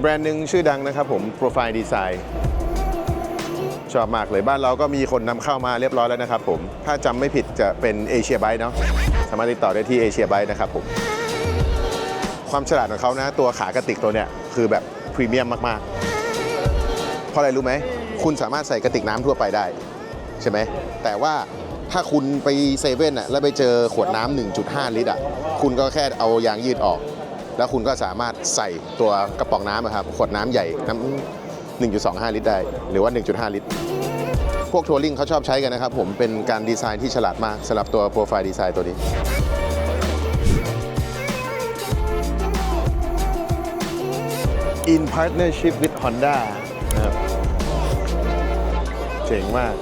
แบรนด์หนึ่งชื่อดังนะครับผม Profile Design ชอบมากเลยบ้านเราก็มีคนนำเข้ามาเรียบร้อยแล้วนะครับผมถ้าจำไม่ผิดจะเป็นเอเชียไบเนาะสามารถติดต่อได้ที่เอเชียไบนะครับผมความฉลาดของเขานะ ตัวขากระติกตัวเนี้ยคือแบบพรีเมียมมากๆ เพราะอะไรรู้ไหม คุณสามารถใส่กระติกน้ำทั่วไปได้ ใช่ไหม แต่ว่าถ้าคุณไปเซเว่นอะแล้วไปเจอขวดน้ำ1.5 ลิตรอะคุณก็แค่เอายางยืดออก แล้วคุณก็สามารถใส่ตัวกระป๋องน้ำอะครับขวดน้ำใหญ่น้ำ1.25 ลิตรได้ หรือว่า 1.5 ลิตร พวกทัวริงเขาชอบใช้กันนะครับผมเป็นการดีไซน์ที่ฉลาดมากสำหรับตัวโปรไฟล์ดีไซน์ตัวนี้ In partnership with Honda นะครับเจ๋งมาก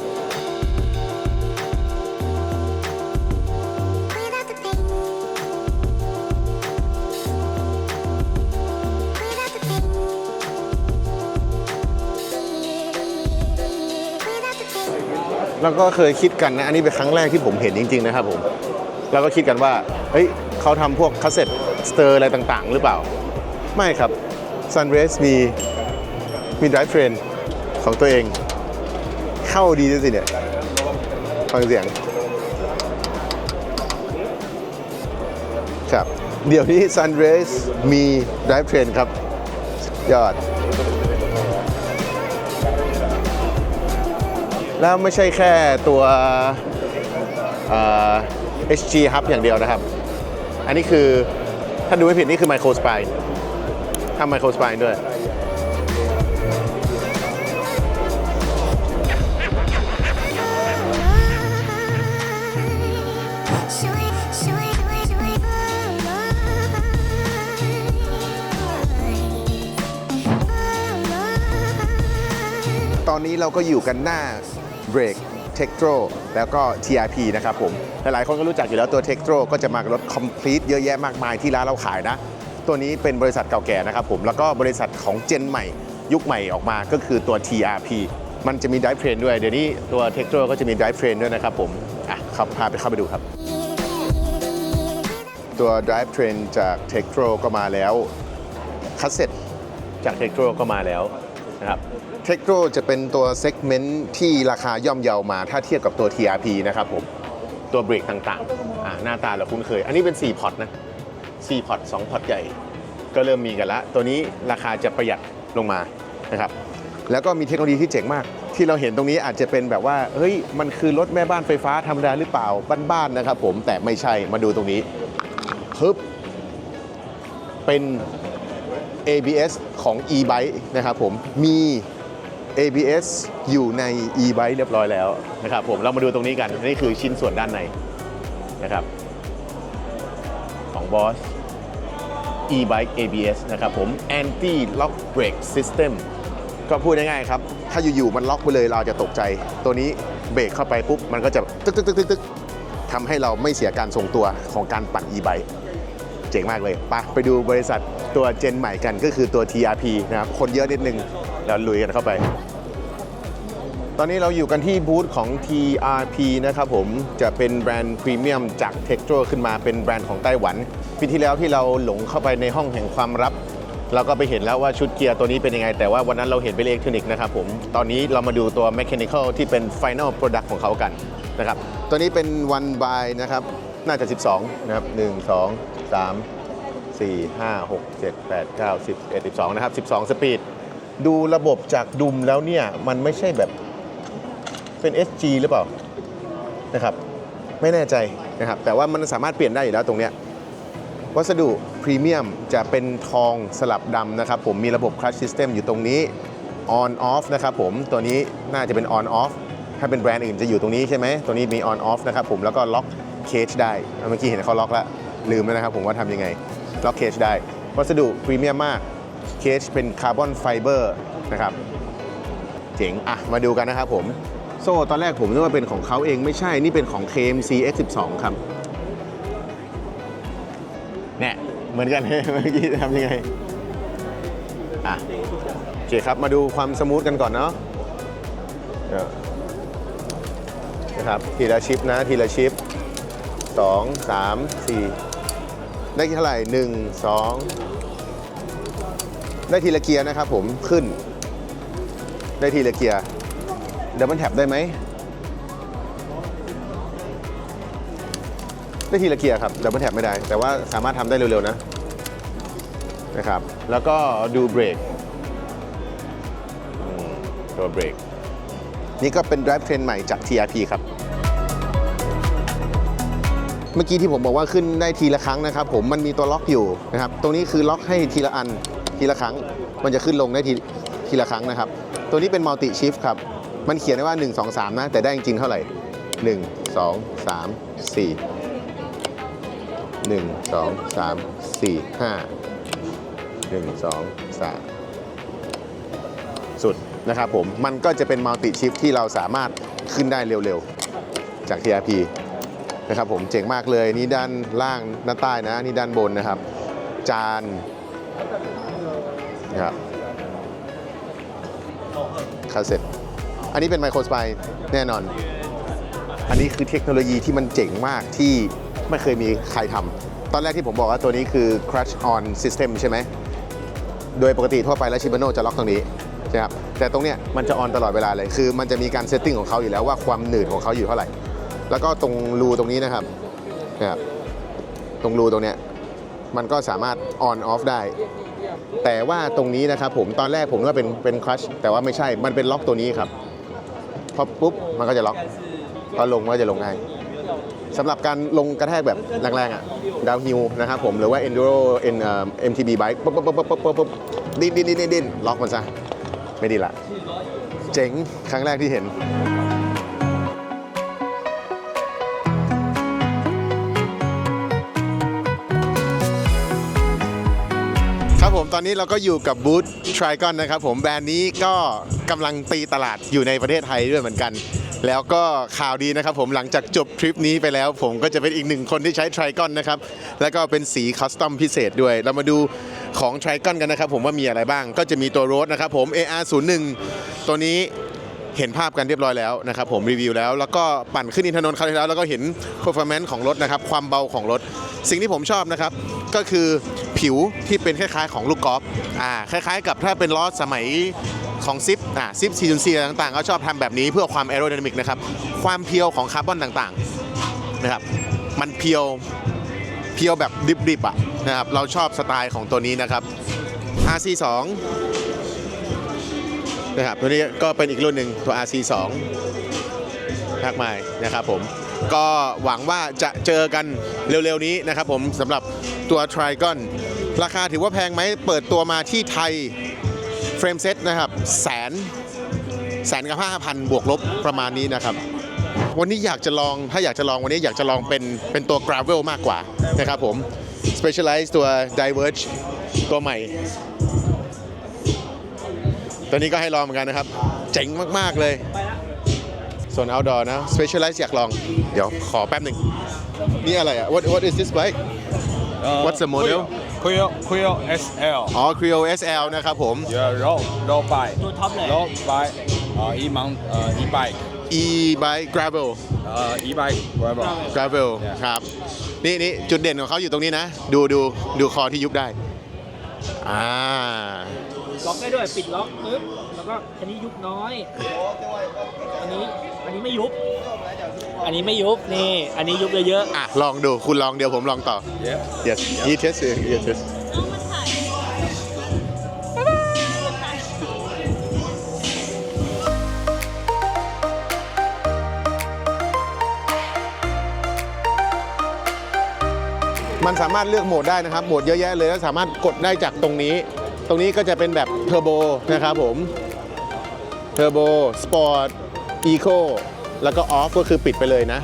แล้วก็เคยคิดกันนะ อันนี้เป็นครั้งแรกที่ผมเห็นจริง ๆ นะครับผมเราก็คิดกันว่าเฮ้ยเขาทำพวกคาสเซ็ตสเตอร์อะไรต่างๆ หรือเปล่า ไม่ครับ Sunrace มีมี drive train ของตัวเอง เข้าดีด้วยสิเนี่ย ฟังเสียง ครับ เดี๋ยวนี้ Sunrace มี drive train ครับ ยอด แล้วไม่ใช่แค่ตัวเอ่อ HG Hub อย่างเดียวนะครับ อันนี้คือถ้าดูไม่ผิดนี่คือ Micro Spine ทำ Micro Spine ด้วย ตอนนี้เราก็อยู่กันหน้า b r a k t e c t r o แล้วก็ TRP นะครับผม หลายๆ คนก็รู้จักอยู่แล้วตัว t e c t r o ก็จะมากับรถ Complete เยอะแยะมากมายที่ร้านเราขายนะ ตัวนี้เป็นบริษัทเก่าแก่นะครับผม แล้วก็บริษัทของเจนใหม่ ยุคใหม่ออกมาก็คือตัว TRP มันจะมี Drive Train ด้วย เดี๋ยวนี้ตัว t e c t r o ก็จะมี Drive Train ด้วยนะครับผมอะครับพาไปเข้าไปดูครับ ตัว Drive Train จาก t e c t r o ก็มาแล้วคัสเซ็ตจาก t e c t r o ก็มาแล้วนะครับ t e c t r o จะเป็นตัวเซกเมนต์ที่ราคาย่อมเยามาถ้าเทียบกับตัว TRP นะครับผม ตัวเบรกต่างๆอ่าหน้าตาเราคุ้นเคย อันนี้เป็น 4 พอร์ตนะ 4 พอร์ต 2 พอร์ตใหญ่ ก็เริ่มมีกันละ ตัวนี้ราคาจะประหยัดลงมานะครับ แล้วก็มีเทคโนโลยีที่เจ๋งมาก ที่เราเห็นตรงนี้อาจจะเป็นแบบว่า เฮ้ย มันคือรถแม่บ้านไฟฟ้าธรรมดาหรือเปล่า บ้านๆนะครับผม แต่ไม่ใช่ มาดูตรงนี้ฮึบเป็น ABS ของ e-bike นะครับผม มี ABS อยู่ใน e-bike เรียบร้อยแล้วนะครับผมเรามาดูตรงนี้กันนี่คือชิ้นส่วนด้านในนะครับของ Boss e-bike ABS นะครับผม anti lock brake system ก็พูดง่ายๆครับ ถ้าอยู่ๆมันล็อกไปเลยเราจะตกใจ ตัวนี้เบรกเข้าไปปุ๊บ มันก็จะตึกตึกตึกตึกตึกทำให้เราไม่เสียการทรงตัวของการปั่น e-bike เจ๋งมากเลยไปะไปดูบริษัทตัวเจนใหม่กันก็คือตัว TRP นะครับ คนเยอะนิดนึง แล้วลุยกันเข้าไป ตอนนี้เราอยู่กันที่บูธของ TRP นะครับผม จะเป็นแบรนด์พรีเมียมจาก t e c t r o ขึ้นมาเป็นแบรนด์ของไต้หวัน ปีที่แล้วที่เราหลงเข้าไปในห้องแห่งความลับ เราก็ไปเห็นแล้วว่าชุดเกียร์ตัวนี้เป็นยังไง แต่ว่าวันนั้นเราเห็นเป็นอิเล็กทรอนิกส์นะครับผม ตอนนี้เรามาดูตัว Mechanical ที่เป็น Final Product ของเขากันนะครับ ตัวนี้เป็น one by นะครับ น่าจะ 12 นะครับ 1 2 3 4 5 6 7 8 9 10 11 12 นะครับ 12 สปีด ดูระบบจากดุมแล้วเนี่ย มันไม่ใช่แบบ เป็น SG หรือเปล่านะครับไม่แน่ใจนะครับแต่ว่ามันสามารถเปลี่ยนได้อยู่แล้วตรงเนี้ยวัสดุพรีเมียมจะเป็นทองสลับดำนะครับผมมีระบบคลัชซิสเต็มอยู่ตรงนี้ on off นะครับผมตัวนี้น่าจะเป็น on off ถ้าเป็นแบรนด์อื่นจะอยู่ตรงนี้ใช่ไหมตัวนี้มี on off นะครับผมแล้วก็ล็อกเคจได้เมื่อกี้เห็นเขาล็อกแล้วลืมแล้วนะครับผมว่าทำยังไงล็อกเคจได้ วัสดุพรีเมียมมากเคจเป็นคาร์บอนไฟเบอร์นะครับเจ๋งอะมาดูกันนะครับผม โซ่ตอนแรกผมนึกว่าเป็นของเขาเองไม่ใช่นี่เป็นของ KMC X12 ครับเนี่ยเหมือนกันเมื่อกี้ทำยังไงอะโอเคครับมาดูความสมูทกันก่อนเนาะนะครับทีละชิปนะทีละชิป2 3 4 ได้เท่าไหร่ 1 2 ได้ทีละเกียร์นะครับผมขึ้น ได้ทีละเกียร์ ดับเบิลแท็บได้ไหม ได้ทีละเกียร์ครับดับเบิลแท็บไม่ได้ แต่ว่าสามารถทำได้เร็วๆนะนะครับ แล้วก็ดูเบรกตัวเบรก นี่ก็เป็น drive train ใหม่จาก TRP ครับ เมื่อกี้ที่ผมบอกว่าขึ้นได้ทีละครั้งนะครับ ผมมันมีตัวล็อกอยู่นะครับ ตรงนี้คือล็อกให้ทีละอันทีละครั้ง มันจะขึ้นลงได้ทีทีละครั้งนะครับ ตัวนี้เป็นมัลติชิฟครับ มันเขียนไว้ว่า 1 2 3 นะ แต่ได้จริงๆเท่าไหร่ 1 2 3 4 1 2 3 4 5 1 2 3 สุดนะครับผมมันก็จะเป็นมัลติชิฟที่เราสามารถขึ้นได้เร็วๆ จาก TRP นะครับผมเจ๋งมากเลยนี่ด้านล่างด้านใต้นะ นี่ด้านบนนะครับ จานนะครับคาสเซ็ต นนี้เป็นไมโครสไปแน่นอน อันนี้คือเทคโนโลยีที่มันเจ๋งมากที่ไม่เคยมีใครทำตอนแรกที่ผมบอกว่าตัวนี้คือ crash on system ใช่ไหม โดยปกติทั่วไปแล้วชิบ a โนจะล็อกตรงนี้ใช่ครับแต่ตรงเนี้ยมันจะออนตลอดเวลาเลย คือมันจะมีการเซตติ้งของเขาอยู่แล้วว่าความหนืดของเขาอยู่เท่าไหร่ แล้วก็ตรงรูตรงนี้นะครับนะครับตรงรูตรงเนี้ยมันก็สามารถออนออฟได้ แต่ว่าตรงนี้นะครับผมตอนแรกผมก็เป็นเป็นคลัชแต่ว่าไม่ใช่มันเป็นล็อกตัวนี้ครับ พอปุ๊บมันก็จะล็อกพอลงมันก็จะลงง่ายสำหรับการลงกระแทกแบบแรงๆอะดาวฮิลนะครับผมหรือว่า enduro in เอ่อ MTB bike ปุ๊บปุ๊บปุ๊บปุ๊บปุ๊บปุ๊บดิ้นดิ้นดิ้นดิ้นล็อกมันซะ ไม่ดีละ เจ๋งครั้งแรกที่เห็นครับผมตอนนี้เราก็อยู่กับบูธ t r i g o n นะครับผมแบรนด์นี้ก็ กำลังตีตลาดอยู่ในประเทศไทยด้วยเหมือนกัน แล้วก็ข่าวดีนะครับผมหลังจากจบทริปนี้ไปแล้ว ผมก็จะเป็นอีกหนึ่งคนที่ใช้ t r i g o n นะครับ แล้วก็เป็นสีคัสตอมพิเศษด้วย เรามาดูของ t r i g o n กันนะครับผมว่ามีอะไรบ้าง ก็จะมีตัวรถนะครับผม AR01 ตัวนี้เห็นภาพกันเรียบร้อยแล้วนะครับผมรีวิวแล้วแล้วก็ปั่นขึ้นอินทนนท์คราวที่แล้ว แล้วก็เห็น performance ของรถนะครับ ความเบาของรถ สิ่งที่ผมชอบนะครับ ก็คือผิวที่เป็นคล้ายๆ ของลูกกอล์ฟอ่าคล้ายๆ กับถ้าเป็นล้อสมัย ของซิปอ่าซิป4.4อะไรต่างๆ ก็ชอบทำแบบนี้เพื่อความแอโร d y นามิกนะครับ ความเพียวของคาร์บอนต่างๆนะครับ มันเพียวเพียวแบบดิบๆอะนะครับ เราชอบสไตล์ของตัวนี้นะครับ RC2 นะครับตัวนี้ก็เป็นอีกรุ่นหนึ่งตัว RC2 มากมายนะครับผมก็หวังว่าจะเจอกันเร็วๆนี้นะครับผมสำหรับตัว Trigon ราคาถือว่าแพงไหมเปิดตัวมาที่ไทย เฟรมเซ็ตนะครับแสนแสนกับห้าพันบวกลบประมาณนี้นะครับ วันนี้อยากจะลองถ้าอยากจะลองวันนี้อยากจะลองเป็นเป็นตัว Gravel มากกว่านะครับผม Specialize ตัว Diverge ตัวใหม่ ตัวนี้ก็ให้ลองเหมือนกันนะครับ เจ๋งมาก ๆ เลยส่วน outdoor นะ specialize อยากลอง เดี๋ยวขอแป๊บหนึ่งนี่อะไรอะ what what is this bike Uh, What's the model? Quio Quio SL อ๋อ Creo SL นะครับผม yeah road road bike ตัวท็อปเลย road bike เอ่อ e mount เอ่อ e bike e bike gravel เอ่อ e bike whatever gravel Yeah. ครับนี่นี่จุดเด่นของเขาอยู่ตรงนี้นะ ดูดูดูคอที่ยุบได้ อ่า ล็อกได้ด้วยปิดล็อกปึ๊บแล้วก็อันนี้ยุบน้อย อันนี้อันนี้ไม่ยุบ อันนี้ไม่ยุบนี่ อันนี้ยุบเยอะอะ ลองดูคุณลองเดี๋ยวผมลองต่อ yeah yes he test it he test มันสามารถเลือกโหมดได้นะครับ โหมดเยอะแยะเลยแล้วสามารถกดได้จากตรงนี้ ตรงนี้ก็จะเป็นแบบเทอร์โบนะครับผมเทอร์โบสปอร์ตอีโคแล้วก็ออฟก็คือปิดไปเลยนะ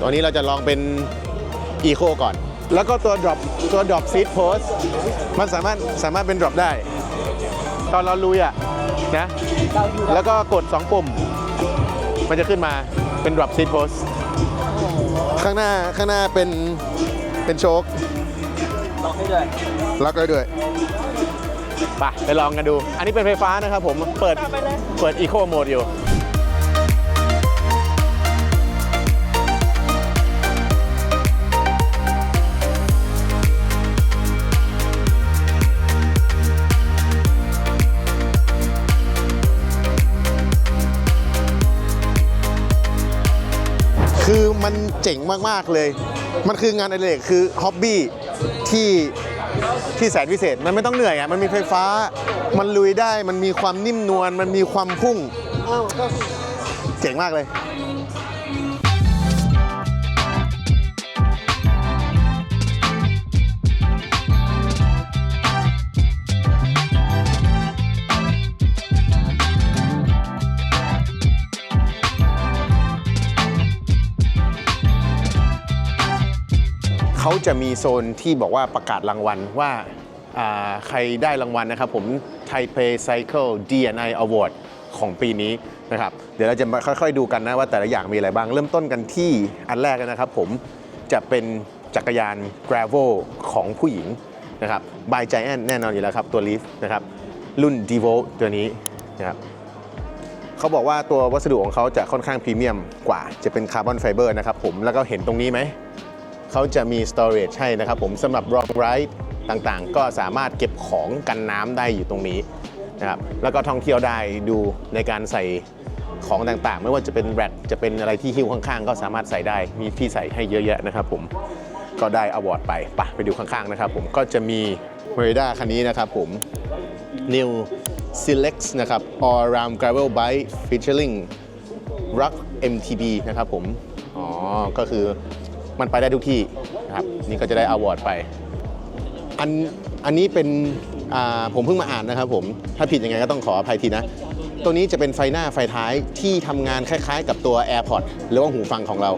ตอนนี้เราจะลองเป็นอีโคก่อน แล้วก็ตัว drop ตัว drop seat post มันสามารถสามารถเป็น drop ได้ ตอนเราลุยอะนะๆเราอยู่แล้วก็กด 2 ปุ่ม มันจะขึ้นมาเป็น drop seat post ข้างหน้าข้างหน้าเป็นเป็นโชคล็อกให้ด้วยล็อกได้ด้วย ไปไปลองกันดู อันนี้เป็นไฟฟ้านะครับผม เปิดเปิดอีโคโหมดอยู่คือมันเจ๋งมาก ๆ เลย มันคืองานอะไรเลยคือฮ็อบบี้ที่ ที่แสนพิเศษ มันไม่ต้องเหนื่อยอะมันมีไฟฟ้า มันลุยได้มันมีความนิ่มนวลมันมีความพุ่งเจ๋งมากเลย เขาจะมีโซนที่บอกว่าประกาศรางวัลว่าใครได้รางวัลนะครับผม Taipei Cycle DNI Award ของปีนี้นะครับ เดี๋ยวเราจะมาค่อยๆดูกันนะว่าแต่ละอย่างมีอะไรบ้าง เริ่มต้นกันที่อันแรกนะครับผมจะเป็นจักรยาน Gravel ของผู้หญิงนะครับ by Giant แน่นอนอยู่แล้วครับ ตัว Leaf นะครับ รุ่น Devo ตัวนี้นะครับเขาบอกว่าตัววัสดุของเขาจะค่อนข้างพรีเมียมกว่า จะเป็นคาร์บอนไฟเบอร์นะครับผมแล้วก็เห็นตรงนี้ไหม เขาจะมี storage ให้นะครับผมสำหรับ long ride ต่างๆ ก็สามารถเก็บของกันน้ำได้อยู่ตรงนี้นะครับแล้วก็ท่องเที่ยวได้ดูในการใส่ของต่างๆ ไม่ว่าจะเป็นแรดจะเป็นอะไรที่หิ้วข้างๆ ก็สามารถใส่ได้มีที่ใส่ให้เยอะแยะนะครับผมก็ได้อวอร์ดไปปะไปดูข้างๆนะครับผมก็จะมี m e r i d a คันนี้นะครับผม New Select นะครับ All Round Gravel Bike featuring Rock MTB นะครับผม อ๋อ ก็คือ มันไปได้ทุกที่นะครับนี่ก็จะได้อวอร์ดไปอันอันนี้เป็นผมเพิ่งมาอ่านนะครับผมถ้าผิดยังไงก็ต้องขออภัยทีนะ ตัวนี้จะเป็นไฟหน้าไฟท้ายที่ทำงานคล้ายๆ กับตัว AirPod หรือว่าหูฟังของเรา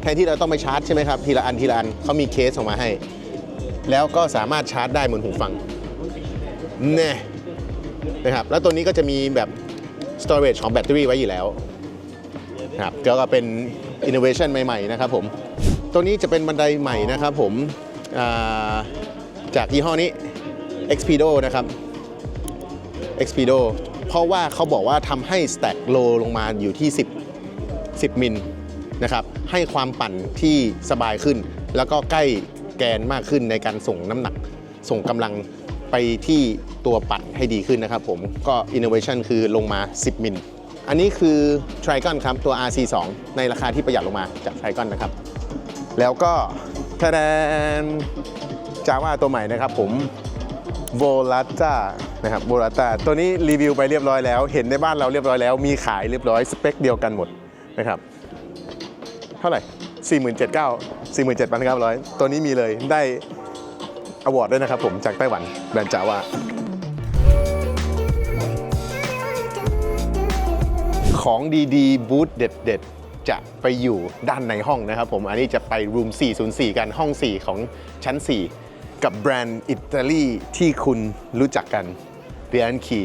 แทนที่เราต้องไปชาร์จใช่ไหมครับทีละอันทีละอันเขามีเคสออกมาให้ แล้วก็สามารถชาร์จได้เหมือนหูฟังแน่นะครับแล้วตัวนี้ก็จะมีแบบ storage ของแบตเตอรี่ไว้อยู่แล้วครับก็เป็น innovation ใหม่ ๆ นะครับผม ตัวนี้จะเป็นบันไดใหม่นะครับผมาจากยี่ห้อนี้ Expedo นะครับ Expedo เพราะว่าเขาบอกว่าทำให้ stack low ลงมาอยู่ที่ 10 10 มิลนะครับให้ความปั่นที่สบายขึ้น แล้วก็ใกล้แกนมากขึ้นในการส่งน้ำหนัก ส่งกำลังไปที่ตัวปั่นให้ดีขึ้นนะครับผมก็ innovation คือลงมา 10 มิล อันนี้คือ Trigon ครับ ตัว RC2 ในราคาที่ประหยัดลงมาจาก Trigon นะครับ แล้วก็ทะแดนจาว่าตัวใหม่นะครับผม Volata นะครับ Volata ตัวนี้รีวิวไปเรียบร้อยแล้ว เห็นในบ้านเราเรียบร้อยแล้ว มีขายเรียบร้อยสเปคเดียวกันหมดนะครับ เท่าไหร่ 4 7 9 47,900 ตัวนี้มีเลยได้อวอร์ดด้วยนะครับผมจากไต้หวันแบรนด์จาว่าของดีๆ บูธเด็ด ๆ จะไปอยู่ด้านในห้องนะครับผม อันนี้จะไปรูม 404 กันห้อง 4 ของชั้น 4 กับแบรนด์อิตาลีที่คุณรู้จักกันเบียนคี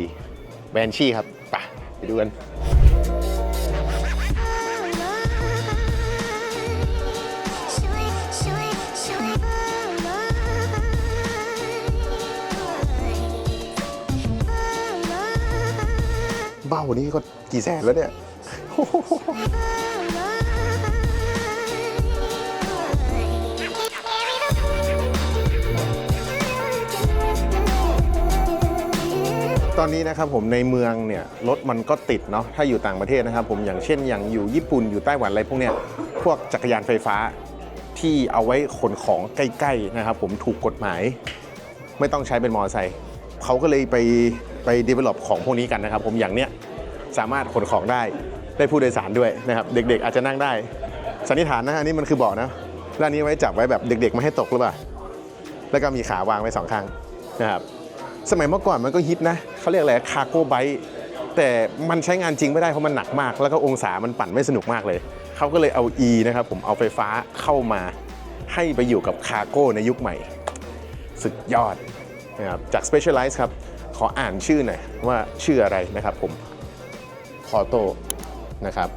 แบรนชี่ครับไปไปดูกันเบ้านี่ก็กี่แสนแล้วเนี่ย ตอนนี้นะครับผมในเมืองเนี่ยรถมันก็ติดเนาะถ้าอยู่ต่างประเทศนะครับผมอย่างเช่นอย่างอยู่ญี่ปุ่นอยู่ไต้หวันอะไรพวกเนี้ยพวกจักรยานไฟฟ้าที่เอาไว้ขนของใกล้ๆนะครับผมถูกกฎหมาย ไม่ต้องใช้เป็นมอเตอร์ไซค์เขาก็เลยไปไป develop ของพวกนี้กันนะครับผมอย่างเนี้ยสามารถขนของได้ ได้ผู้โดยสารด้วยนะครับ เด็กๆ อาจจะนั่งได้ สันนิษฐานนะอันนี้มันคือเบาะนะแล้วอันนี้ไว้จับไว้แบบเด็กๆ ไม่ให้ตกหรือเปล่า แล้วก็มีขาวางไว้สองข้างนะครับ สมัยเมื่อก่อนมันก็ฮิตนะเขาเรียกอะไรคาร์โก้ไบค์แต่มันใช้งานจริงไม่ได้เพราะมันหนักมาก แล้วก็องศามันปั่นไม่สนุกมากเลย เขาก็เลยเอา E นะครับผมเอาไฟฟ้าเข้ามาให้ไปอยู่กับคาร์โก้ในยุคใหม่ สุดยอดนะครับจาก Specialized ครับ ขออ่านชื่อหน่อยว่าชื่ออะไรนะครับผมคอโต นะครับ